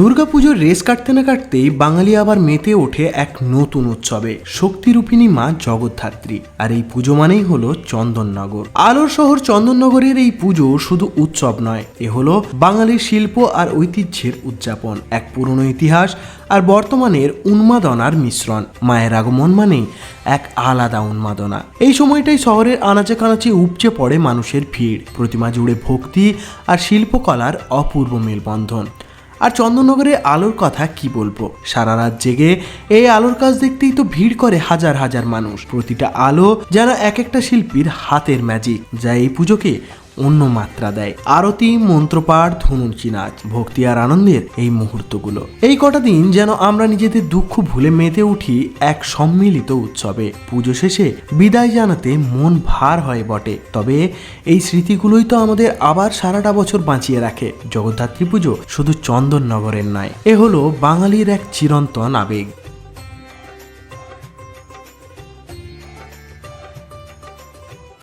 দুর্গাপুজোর রেস কাটতে না কাটতেই বাঙালি আবার মেতে ওঠে এক নতুন উৎসবে। শক্তিরূপিণী মা জগদ্ধাত্রী। আর এই পুজো মানেই হলো চন্দননগর। আলোর শহর চন্দননগরের এই পুজো শুধু উৎসব নয়, এ হলো বাঙালির শিল্প আর ঐতিহ্যের উদযাপন। এক পুরনো ইতিহাস আর বর্তমানের উন্মাদনার মিশ্রণ। মায়ের আগমন মানেই এক আলাদা উন্মাদনা। এই সময়টাই শহরের আনাচে কানাচে উপচে পড়ে মানুষের ভিড়। প্রতিমা জুড়ে ভক্তি আর শিল্পকলার অপূর্ব মেলবন্ধন। আর চন্দননগরে আলোর কথা কি বলব? সারা রাত জেগে এই আলোর কাজ দেখতেই তো ভিড় করে হাজার হাজার মানুষ। প্রতিটা আলো যেন এক একটা শিল্পীর হাতের ম্যাজিক যা এই পুজোকে অন্য মাত্রা দেয়। আরতি, মন্ত্রপাঠ ধনুচি নাচ ভক্তি আর আনন্দের এই মুহূর্তগুলো। এই কটা দিন যেন আমরা নিজেদের দুঃখ ভুলে মেতে উঠি এক সম্মিলিত উৎসবে। পুজো শেষে বিদায় জানাতে মন ভার হয় বটে। তবে এই স্মৃতিগুলোই তো আমাদের আবার সারাটা বছর বাঁচিয়ে রাখে। জগদ্ধাত্রী পুজো শুধু চন্দননগরের নয়, এ হলো বাঙালির এক চিরন্তন আবেগ।